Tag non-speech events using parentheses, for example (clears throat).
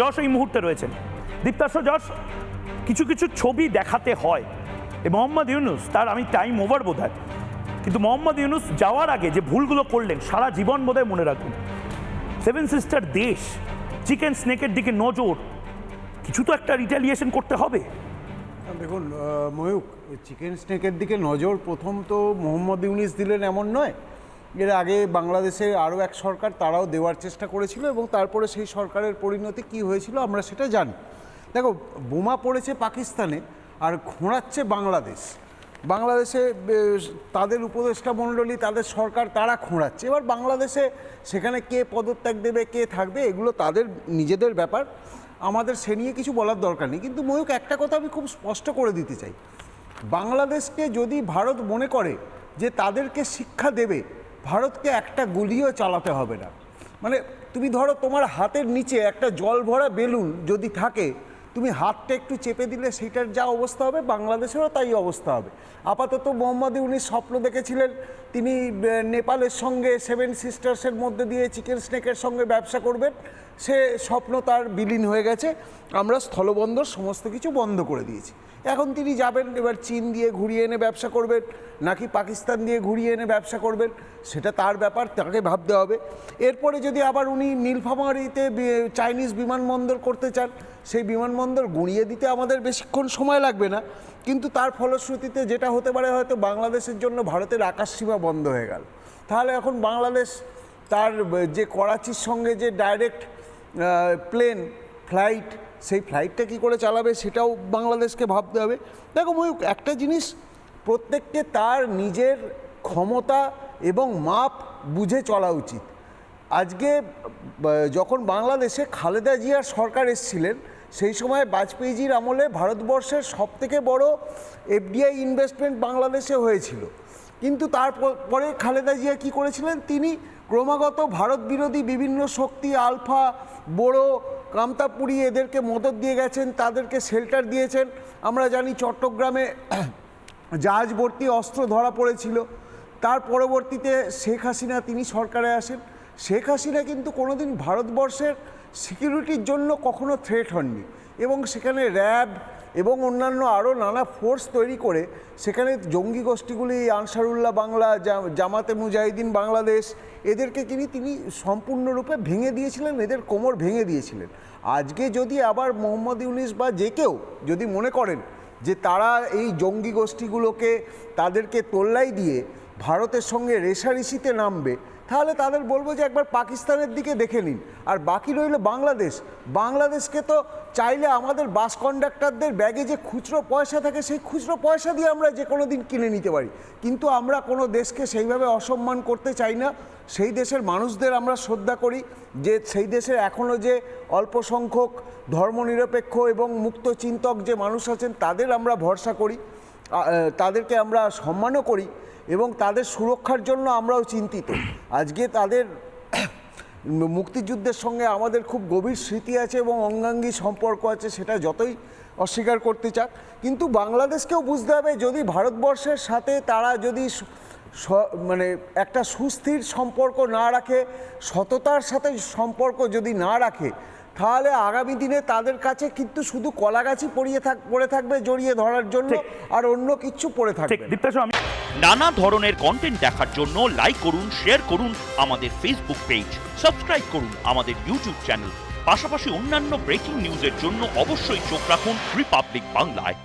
যশ এই মুহূর্তে রয়েছেন দীপ্তাশ্র যশ, কিছু কিছু ছবি দেখাতে হয়। এ মোহাম্মদ ইউনুস, তার আমি টাইম ওভার বোধ হয় কিন্তু মোহাম্মদ ইউনুস যাওয়ার আগে যে ভুলগুলো করলেন, সারা জীবন বোধহয় মনে রাখবেন সেভেন সিস্টার দেশ চিকেন স্নেকের দিকে নজর। কিছু তো একটা রিটালিয়েশন করতে হবে। দেখুন ময়ূক চিকেন স্নেকের দিকে নজর প্রথম তো মোহাম্মদ ইউনিস দিলেন এমন নয়। এর আগে বাংলাদেশে আরও এক সরকার তারাও দেওয়ার চেষ্টা করেছিল এবং তারপরে সেই সরকারের পরিণতি কি হয়েছিল আমরা সেটা জানি। দেখো, বোমা পড়েছে পাকিস্তানে আর ঘোরাচ্ছে বাংলাদেশ। বাংলাদেশে তাদের উপদেষ্টা মণ্ডলী, তাদের সরকার তারা খোঁড়াচ্ছে এবার বাংলাদেশে সেখানে কে পদত্যাগ দেবে, কে থাকবে, এগুলো তাদের নিজেদের ব্যাপার। আমাদের সে নিয়ে কিছু বলার দরকার নেই। কিন্তু ময়ূক একটা কথা আমি খুব স্পষ্ট করে দিতে চাই। বাংলাদেশকে যদি ভারত মনে করে যে তাদেরকে শিক্ষা দেবে ভারতকে একটা গুলিও চালাতে হবে না। মানে তুমি ধরো তোমার হাতের নিচে একটা জল ভরা বেলুন যদি থাকে, তুমি হাতটা একটু চেপে দিলে সেটার যা অবস্থা হবে, বাংলাদেশেরও তাই অবস্থা হবে। আপাতত মোহাম্মদ উনি স্বপ্ন দেখেছিলেন, তিনি নেপালের সঙ্গে সেভেন সিস্টার্সের মধ্যে দিয়ে চিকেন স্নেকের সঙ্গে ব্যবসা করবেন। সে স্বপ্ন তার বিলীন হয়ে গেছে। আমরা স্থলবন্দর সমস্ত কিছু বন্ধ করে দিয়েছি। এখন তিনি যাবেন, এবার চীন দিয়ে ঘুরিয়ে এনে ব্যবসা করবেন, নাকি পাকিস্তান দিয়ে ঘুরিয়ে এনে ব্যবসা করবেন, সেটা তার ব্যাপার, তাকে ভাবতে হবে। এরপরে যদি আবার উনি নীলফামারিতে চাইনিজ বিমানবন্দর করতে চান, সেই বিমানবন্দর গুঁড়িয়ে দিতে আমাদের বেশিক্ষণ সময় লাগবে না। কিন্তু তার ফলশ্রুতিতে যেটা হতে পারে হয়তো বাংলাদেশের জন্য ভারতের আকাশসীমা বন্ধ হয়ে গেল। তাহলে এখন বাংলাদেশ তার যে করাচির সঙ্গে যে ডাইরেক্ট প্লেন ফ্লাইট সেই ফ্লাইটটা কি করে চালাবে সেটাও বাংলাদেশকে ভাবতে হবে। দেখো ময়ূক একটা জিনিস প্রত্যেককে তার নিজের ক্ষমতা এবং মাপ বুঝে চলা উচিত। আজকে যখন বাংলাদেশে খালেদা জিয়ার সরকার এসেছিলেন, সেই সময় বাজপেয়ীজির আমলে ভারতবর্ষের সবথেকে বড় এফডিআই ইনভেস্টমেন্ট বাংলাদেশে হয়েছিল। কিন্তু তারপরে খালেদা জিয়া কি করেছিলেন? তিনি ক্রমাগত ভারত বিরোধী বিভিন্ন শক্তি, আলফা বড় কামতাপুরি এদেরকে মদত দিয়ে গেছেন, তাদেরকে শেল্টার দিয়েছেন। আমরা জানি চট্টগ্রামে (clears throat) জাহাজ ভর্তি অস্ত্র ধরা পড়েছিল। তার পরবর্তীতে শেখ হাসিনা, তিনি সরকারে আসেন। শেখ হাসিনা কিন্তু কোনোদিন ভারতবর্ষের সিকিউরিটির জন্য কখনো থ্রেট হননি এবং সেখানে র্যাব এবং অন্যান্য আরও নানা ফোর্স তৈরি করে সেখানে জঙ্গি গোষ্ঠীগুলি, আনসারুল্লাহ বাংলা জামাতে মুজাহিদিন বাংলাদেশ, এদেরকে তিনি তিনি সম্পূর্ণরূপে ভেঙে দিয়েছিলেন, এদের কোমর ভেঙে দিয়েছিলেন। আজকে যদি আবার মোহাম্মদ ইউনিস বা যে কেউ যদি মনে করেন যে তারা এই জঙ্গি গোষ্ঠীগুলোকে তাদেরকে তোল্লাই দিয়ে ভারতের সঙ্গে রেশারেশিতে নামবে তাহলে তাদের বলব যে একবার পাকিস্তানের দিকে দেখে নিন। আর বাকি রইল বাংলাদেশ। বাংলাদেশকে তো চাইলে আমাদের বাস কন্ডাক্টরদের ব্যাগে যে খুচরো পয়সা থাকে, সেই খুচরো পয়সা দিয়ে আমরা যে কোনো দিন কিনে নিতে পারি। কিন্তু আমরা কোনো দেশকে সেইভাবে অসম্মান করতে চাই না। সেই দেশের মানুষদের আমরা শ্রদ্ধা করি যে সেই দেশের এখনও যে অল্প সংখ্যক ধর্মনিরপেক্ষ এবং মুক্ত চিন্তক যে মানুষ আছেন, তাদের আমরা ভরসা করি। তাদেরকে আমরা সম্মানও করি এবং তাদের সুরক্ষার জন্য আমরাও চিন্তিত। আজকে তাদের মুক্তিযুদ্ধের সঙ্গে আমাদের খুব গভীর স্মৃতি আছে এবং অঙ্গাঙ্গী সম্পর্ক আছে, সেটা যতই অস্বীকার করতে চাক। কিন্তু বাংলাদেশকেও বুঝতে হবে, যদি ভারতবর্ষের সাথে তারা যদি মানে একটা সুস্থির সম্পর্ক না রাখে, সততার সাথে সম্পর্ক যদি না রাখে তাহলে আগামী দিনে তাদের কাছে কিন্তু শুধু কলা গাছই পড়িয়ে থাক পড়ে থাকবে জড়িয়ে ধরার জন্য আর অন্য কিছু পড়ে ঠিক থাকবে আমি নানা ধরনের কন্টেন্ট দেখার জন্য লাইক করুন শেয়ার করুন আমাদের ফেসবুক পেজ সাবস্ক্রাইব করুন আমাদের ইউটিউব চ্যানেল পাশাপাশি অন্যান্য ব্রেকিং নিউজের জন্য অবশ্যই চোখ রাখুন রিপাবলিক বাংলায়